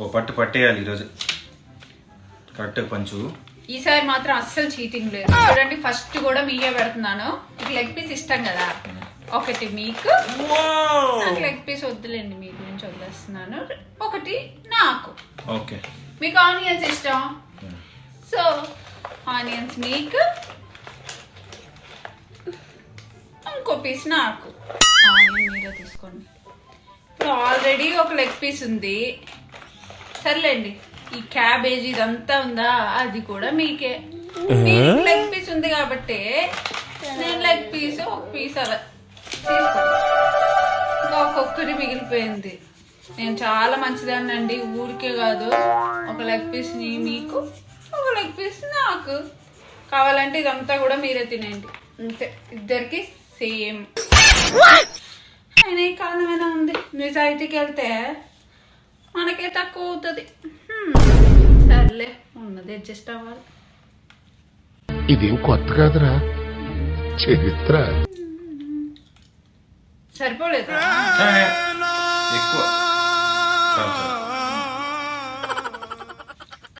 ఓ పట్టు పట్టేయాలి ఈరోజు. కరెక్ట్ పంచు. ఈసారి మాత్రం అస్సలు చీటింగ్ లేదు. చూడండి ఫస్ట్ కూడా మీకే పెడుతున్నాను. మీకు లెగ్ పీస్ ఇష్టం కదా? ఒకటి మీకు. నాకు లెగ్ పీస్ వద్దులేండి మీ గురించి వదిలేస్తున్నాను. ఒకటి నాకు. ఓకే. మీకు ఆనియన్స్ ఇష్టం? సో ఆనియన్స్ మీకు. ఇంకో పీస్ నాకు. ఆనియన్ మీరే తీసుకోండి. ఇప్పుడు ఆల్రెడీ ఒక లెగ్ పీస్ ఉంది. సర్లేండి ఈ క్యాబేజ్ ఇదంతా ఉందా? అది కూడా మీకే. మీకు లెగ్ పీస్ ఉంది కాబట్టి నేను లెగ్ పీస్ ఒక పీస్ అలా ఇంకా ఒక్కొక్కటి మిగిలిపోయింది. నేను చాలా మంచిదాన్ని అండి ఊరికే కాదు. ఒక లెగ్ పీస్ మీకు ఒక లెగ్ పీస్ నాకు. కావాలంటే ఇదంతా కూడా మీరే తినేయండి. అంతే. ఇద్దరికి సేమ్. అయినా ఈ కాలమైనా ఉంది? నిజాయితీకి వెళ్తే మనకే తక్కువ అవుతుంది. సర్లే ఉన్నది అడ్జస్ట్ అవ్వాలి. ఇదేం కొత్త కాదురా. చరిత్ర. సరిపోలేదు?